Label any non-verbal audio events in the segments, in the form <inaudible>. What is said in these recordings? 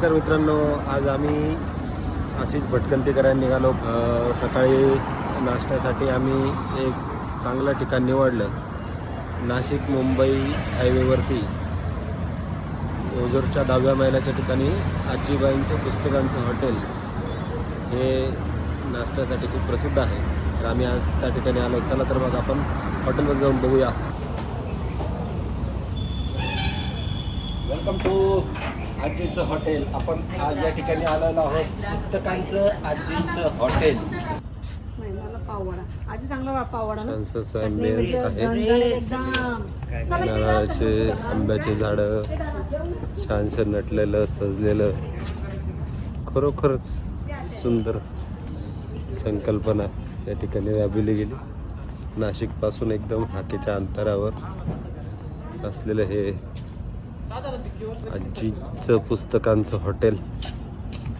नमस्कार मित्रांनो आज आम्ही अशीच भटकंती करायला निघालो सकाळी नाश्त्यासाठी आम्ही एक चांगलं ठिकाण निवडलं. नाशिक मुंबई हायवेवरती. ओझरच्या दहाव्या मैलाच्या ठिकाणी आजीबाईंचं पुस्तकांचं हॉटेल. हे नाश्त्यासाठी खूप प्रसिद्ध आहे. तर आम्ही आज त्या ठिकाणी आलो. चला तर मग आपण हॉटेलमध्ये जाऊन बघूया. वेलकम टू आजीचं हॉटेल. आपण आज या ठिकाणी आलेलो आहोत. पुस्तकांचं आजीचं हॉटेल. नाही मला पाववडा. आजी चांगला वा- पाववडा ना? छानसं असं चटणी ambience मीठ, आहे. झणझणीत एकदम. चला इथे जा, नारळाचे. आंब्याचे झाडं. छानसं नटलेलं सजलेलं. खरोखरच सुंदर संकल्पना या ठिकाणी राबविली गेली. नाशिकपासून एकदम हाकेच्या अंतरावर असलेलं हे आजीचं पुस्तकांचं हॉटेल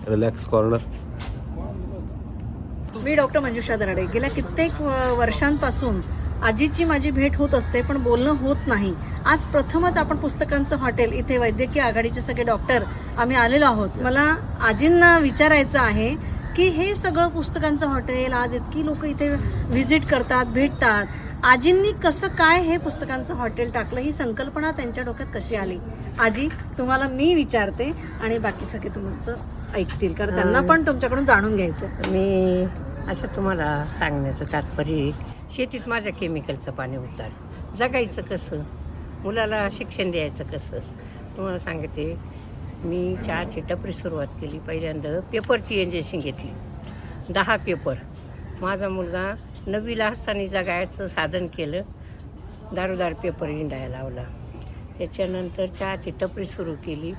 रिलॅक्स कॉर्नर. मी डॉक्टर मंजुषा दराडे. गेल्या कित्येक वर्षांपासून आजीची माझी भेट होत असते पण बोलणं होत नाही. आज प्रथमच आपण पुस्तकांचं हॉटेल इथे वैद्यकीय आघाडीचे सगळे डॉक्टर आम्ही आलेलो आहोत. मला आजींना विचारायचं आहे की हे सगळं पुस्तकांचं हॉटेल आज इतकी लोक इथे व्हिजिट करतात भेटतात. आजींनी कसं काय हे पुस्तकांचं हॉटेल टाकलं? ही संकल्पना त्यांच्या डोक्यात कशी आली? आजी तुम्हाला मी विचारते आणि बाकी सगळे तुमचं ऐकतील कारण त्यांना पण तुमच्याकडून जाणून घ्यायचं मी असं तुम्हाला सांगण्याचं तात्पर्य शेतीत माझ्या केमिकलचं पाणी उतार. जगायचं कसं? मुलाला शिक्षण द्यायचं कसं? तुम्हाला सांगते मी चहाची टपरी सुरुवात केली पहिल्यांदा पेपरची इंजेक्शन घेतली. दहा पेपर माझा मुलगा नववीला असताना जगायचं साधन केलं. दारोदार पेपर हिंडायला लावला. त्याच्यानंतर चहाची टपरी सुरू केली.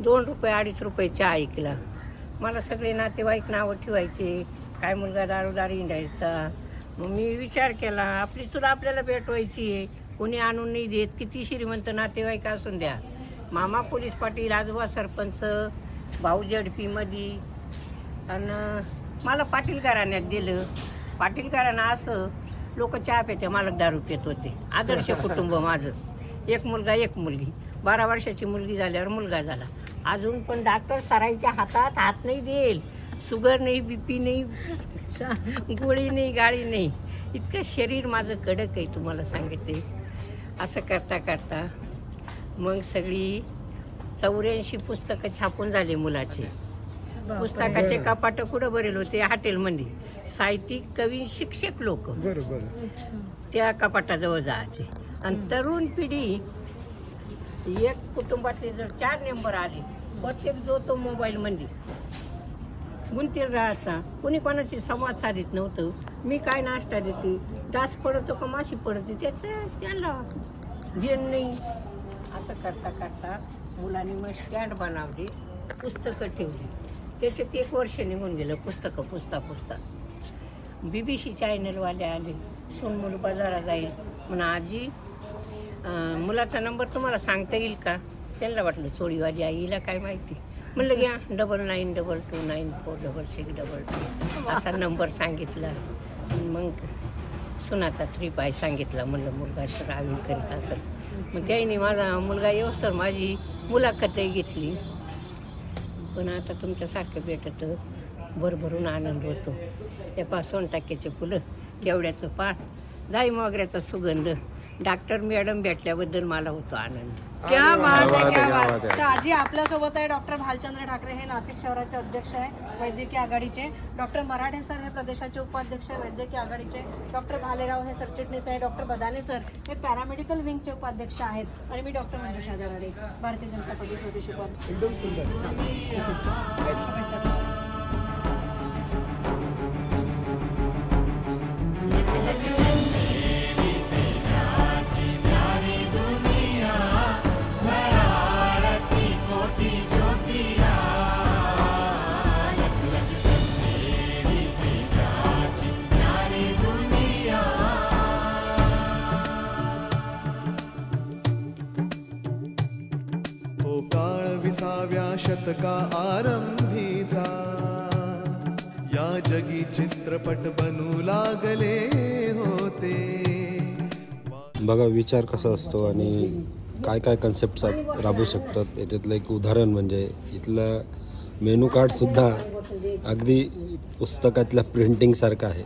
दोन रुपये अडीच रुपये चहा ऐकला. मला सगळे नातेवाईक नावं ठेवायचे. काय मुलगा दारोदार हिंडायचा? मग मी विचार केला आपली चुला आपल्याला भेटवायची आहे. कोणी आणून नाही देत. किती श्रीमंत नातेवाईक असून द्या. मामा पोलीस पाटील आजोबा सरपंच भाऊ झडपीमध्ये. आणि मला पाटील घराण्यात दिलं. पाटील घराणं असं लोक चहा प्यायचे मालक दारू पित होते. आदर्श <laughs> कुटुंब माझं. एक मुलगा एक मुलगी. बारा वर्षाची मुलगी झाल्यावर मुलगा झाला. अजून पण डॉक्टर सराईच्या हातात हात नाही देईल. शुगर नाही बी पी नाही गोळी नाही गाळी नाही. इतकं शरीर माझं कडक आहे तुम्हाला सांगते. असं करता करता मग सगळी चौऱ्याऐंशी पुस्तकं छापून झाली मुलाचे. पुस्तकाचे कपाट कुठं भरेल होते? हॉटेलमध्ये. साहित्यिक कवी शिक्षक लोक. त्या कपाटाजवळ जायचे. आणि तरुण पिढी एक कुटुंबातले जर चार नंबर आले प्रत्येक जो तो मोबाईलमध्ये गुंतीर राहायचा कोणी कोणाची संवाद साधित नव्हतं मी काय नाश्ता देते डास पडतो का माशी पडते त्याचं त्यांना घेण नाही. असं करता करता मुलांनी मग स्टँड बनवली पुस्तकं ठेवली. त्याच्यात एक वर्ष निघून गेलं पुस्तकं पुसता पुसता. बी बी सी चॅनलवाले आले सोन मुलं बाजारात जाईल. म्हणा आजी मुलाचा नंबर तुम्हाला सांगता येईल का? त्यांना वाटलं चोळीवाली आईला काय माहिती? म्हणलं घ्या double nine double two nine four double six double two असा नंबर सांगितला. मग सुनाचा थ्री पाय सांगितला. म्हणलं मुलगा तर आम्ही करीत असेल. मग त्याने माझा मुलगा येऊ सर माझी मुलाखतही घेतली. पण आता तुमच्यासारखं भेटत भरभरून आनंद होतो. त्या पासून टाक्याचे फुलं केवड्याचं पाठ जाई मोगऱ्याचा सुगंध. डॉक्टर मॅडम भेटल्याबद्दल मला होतो आनंद. क्या बात क्या आहे बात क्या आहे, क्या बात आहे. तर आजी आपल्यासोबत आहे डॉक्टर भालचंद्र ठाकरे. हे नाशिक शहराचे अध्यक्ष आहे वैद्यकीय आघाडीचे. डॉक्टर मराठे सर हे प्रदेशाचे उपाध्यक्ष आहे वैद्यकीय आघाडीचे. डॉक्टर भालेराव हे सरचिटणीस आहे डॉक्टर बदाने सर हे पॅरामेडिकल विंगचे उपाध्यक्ष आहेत. आणि मी डॉक्टर मंजुषा दराडे भारतीय जनता पार्टी स्वदेशी पद तो काळ विसाव्या शतका आरंभीचा. या जगी चित्रपट बनू लागले होते. बघा विचार कसा असतो आणि काय काय कन्सेप्ट राबवू शकतात. याच्यातलं एक उदाहरण म्हणजे इथलं मेनू कार्डसुद्धा अगदी पुस्तकातल्या प्रिंटिंगसारखं आहे.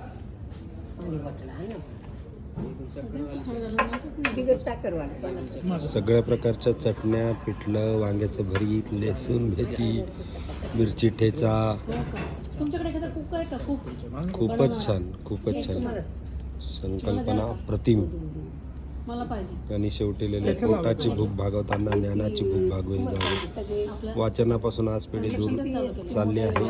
सगळ्या प्रकारच्या चटण्या पिठलं वांग्याचं भरीत लसूण मेथी मिरची ठेचा. खूपच छान खूपच छान. संकल्पना अप्रतिम मला पाहिजे. आणि शेवटी लिहिले पोटाची भूक भागवताना ज्ञानाची भूक भागवली जावी. वाचनापासून आज पिढी दूर चालली आहे.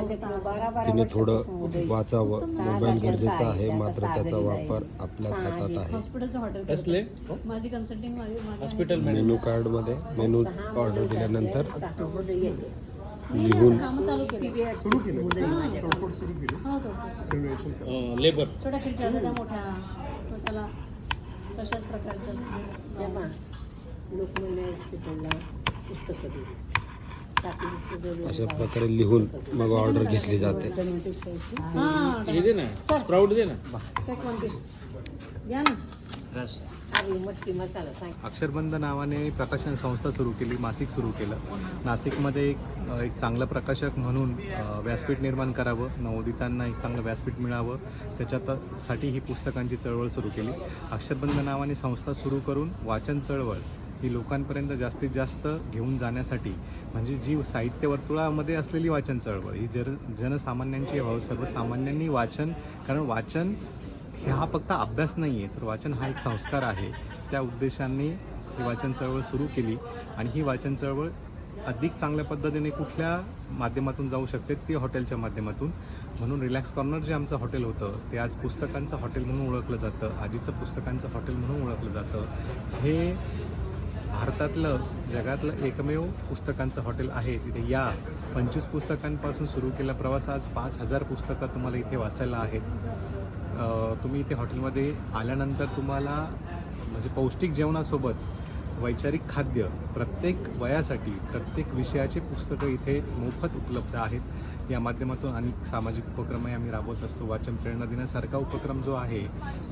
तिने थोडं वाचावं. मोबाईल गरजेचा आहे मात्र त्याचा वापर आपल्याच हातात आहे. हॉस्पिटलचं हॉटेल माझी कन्सल्टिंग माझी हॉस्पिटल मेनू कार्डमध्ये मेनू ऑर्डर दिल्यानंतर लिहून कामं चालू केलं. लेबर तशाच प्रकारच्या लोकमान्य हॉस्पिटलला पुस्तकं दिली. अशा प्रकारे लिहून मग ऑर्डर घेतली जाते. हां हे दे ना. स्प्राऊट दे ना. घ्या ना. अक्षरबंध नावाने प्रकाशन संस्था सुरू केली मासिक सुरू केलं. नाशिकमध्ये एक एक चांगलं प्रकाशक म्हणून व्यासपीठ निर्माण करावं नवोदितांना एक चांगलं व्यासपीठ मिळावं त्याच्यातसाठी ही पुस्तकांची चळवळ सुरू केली. अक्षरबंध नावाने संस्था सुरू करून वाचन चळवळ ही लोकांपर्यंत जास्तीत जास्त घेऊन जाण्यासाठी म्हणजे जी साहित्य वर्तुळामध्ये असलेली वाचन चळवळ ही जन जनसामान्यांची हवं सर्वसामान्यांनी वाचन कारण वाचन हे हा फक्त अभ्यास नाही आहे तर वाचन हा एक संस्कार आहे. त्या उद्देशाने ही वाचन चळवळ सुरू केली आणि ही वाचन चळवळ अधिक चांगल्या पद्धतीने कुठल्या माध्यमातून जाऊ शकते ती हॉटेलच्या माध्यमातून. म्हणून रिलॅक्स कॉर्नर जे आमचं हॉटेल होतं ते आज पुस्तकांचं हॉटेल म्हणून ओळखलं जातं आजीचं पुस्तकांचं हॉटेल म्हणून ओळखलं जातं. हे भारतातलं जगातलं एकमेव पुस्तकांचं हॉटेल आहे. तिथे या पंचवीस पुस्तकांपासून सुरू केला प्रवास. आज पाच हजार पुस्तकं तुम्हाला इथे वाचायला आहेत. तुम्ही इथे हॉटेलमध्ये आल्यानंतर तुम्हाला म्हणजे पौष्टिक जेवणासोबत वैचारिक खाद्य प्रत्येक वयासाठी प्रत्येक विषयाचे पुस्तकं इथे मोफत उपलब्ध आहेत. या माध्यमातून अनेक सामाजिक उपक्रमही आम्ही राबवत असतो. वाचन प्रेरणा दिनासारखा उपक्रम जो आहे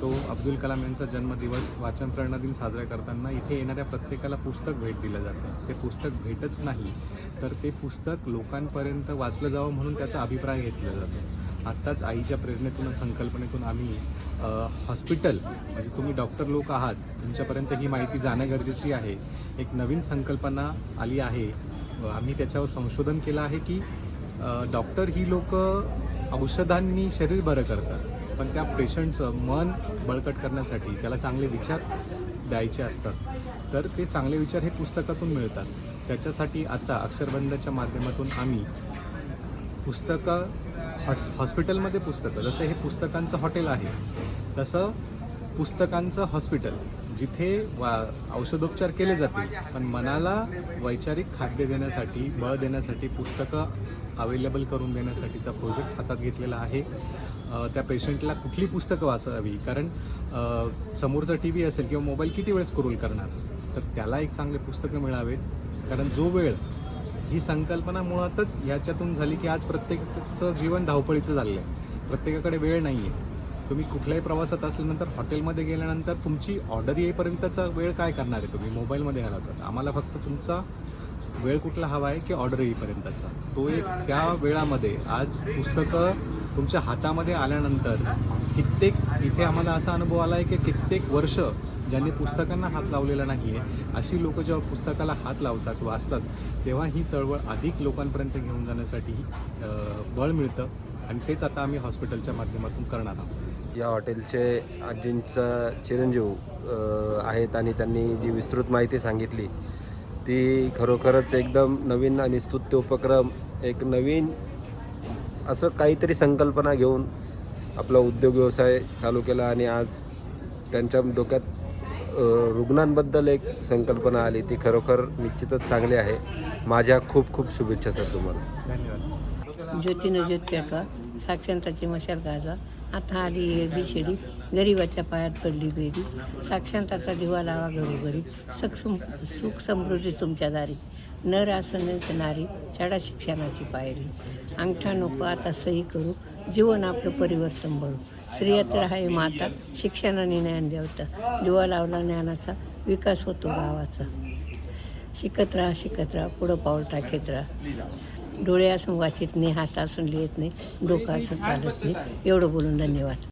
तो अब्दुल कलाम यांचा जन्मदिवस वाचन प्रेरणा दिन साजरा करताना इथे येणाऱ्या प्रत्येकाला पुस्तक भेट दिलं जातं. ते पुस्तक भेटच नाही तर ते पुस्तक लोकांपर्यंत वाचलं जावं म्हणून त्याचा अभिप्राय घेतला जातो. आत्ताच आईच्या प्रेरणेतून संकल्पनेतून आम्ही हॉस्पिटल म्हणजे तुम्ही डॉक्टर लोक आहात तुमच्यापर्यंत ही माहिती जाणं गरजेची आहे. एक नवीन संकल्पना आली आहे. आम्ही त्याच्यावर संशोधन केलं आहे की डॉक्टर ही लोक औषधांनी शरीर बरं करतात पण त्या पेशंटचं मन बळकट करण्यासाठी त्याला चांगले विचार द्यायचे असतात. तर ते चांगले विचार हे पुस्तकातून मिळतात. त्याच्यासाठी आता अक्षरबंधच्या माध्यमातून आम्ही पुस्तकं हॉस् हॉस्पिटलमध्ये पुस्तकं जसं हे पुस्तकांचं हॉटेल आहे तसं पुस्तकांचं हॉस्पिटल जिथे वा औषधोपचार केले जातील पण मनाला वैचारिक खाद्य देण्यासाठी बळ देण्यासाठी पुस्तकं अवेलेबल करून देण्यासाठीचा प्रोजेक्ट हातात घेतलेला आहे. त्या पेशंटला कुठली पुस्तकं वाचावी? कारण समोरचा टी व्ही असेल किंवा मोबाईल किती वेळ स्क्रोल करणार? तर त्याला एक चांगले पुस्तकं मिळावेत. कारण जो वेळ ही संकल्पना मुळातच ह्याच्यातून झाली की आज प्रत्येकाचं जीवन धावपळीचं झालेलं आहे. प्रत्येकाकडे वेळ नाही आहे तुम्ही कुठल्याही प्रवासात असल्यानंतर हॉटेलमध्ये गेल्यानंतर तुमची ऑर्डर येईपर्यंतचा वेळ काय करणार आहे तुम्ही? मोबाईलमध्ये घालवतात आम्हाला फक्त तुमचा वेळ कुठला हवा आहे की ऑर्डर येईपर्यंतचा? तो एक त्या वेळामध्ये आज पुस्तकं तुमच्या हातामध्ये आल्यानंतर कित्येक इथे आम्हाला असा अनुभव आला आहे की कित्येक वर्ष ज्यांनी पुस्तकांना हात लावलेला नाही आहे अशी लोक जेव्हा पुस्तकाला हात लावतात वाचतात तेव्हा ही चळवळ अधिक लोकांपर्यंत घेऊन जाण्यासाठी बळ मिळतं आणि तेच आता आम्ही हॉस्पिटलच्या माध्यमातून करणार आहोत. या हॉटेलचे आजींचा चिरंजीव आहेत आणि त्यांनी जी विस्तृत माहिती सांगितली ती खरोखरच एकदम नवीन आणि स्तुत्य उपक्रम एक नवीन असं काहीतरी संकल्पना घेऊन आपला उद्योग व्यवसाय चालू केला आणि आज त्यांच्या डोक्यात रुग्णांबद्दल एक संकल्पना आली. ती खरोखर निश्चितच चांगली आहे. माझ्या खूप खूप शुभेच्छा सर तुम्हाला. धन्यवाद. ज्योतीनं ज्योत पेटवा साक्षांताची मशाल गाजा. आता आली बिछेडी गरिबाच्या पायात पडली बेडी. साक्षांताचा दिवा लावा घरोघरी. सक्षम सुख समृद्धी तुमच्या दारी. नर आसन नारी. चढा शिक्षणाची पायरी. अंगठा नको आता सही करू. जीवन आपलं परिवर्तन बळू स्त्रिया तर आहे माता शिक्षणाने ज्ञान देवता दिवा लावला ज्ञानाचा विकास होतो गावाचा. शिकत राहा शिकत राहा पुढं पाऊल टाकत राहा. डोळे असून वाचित नाही हात असून लिहित नाही डोकं असं चालत नाही. एवढं बोलून धन्यवाद.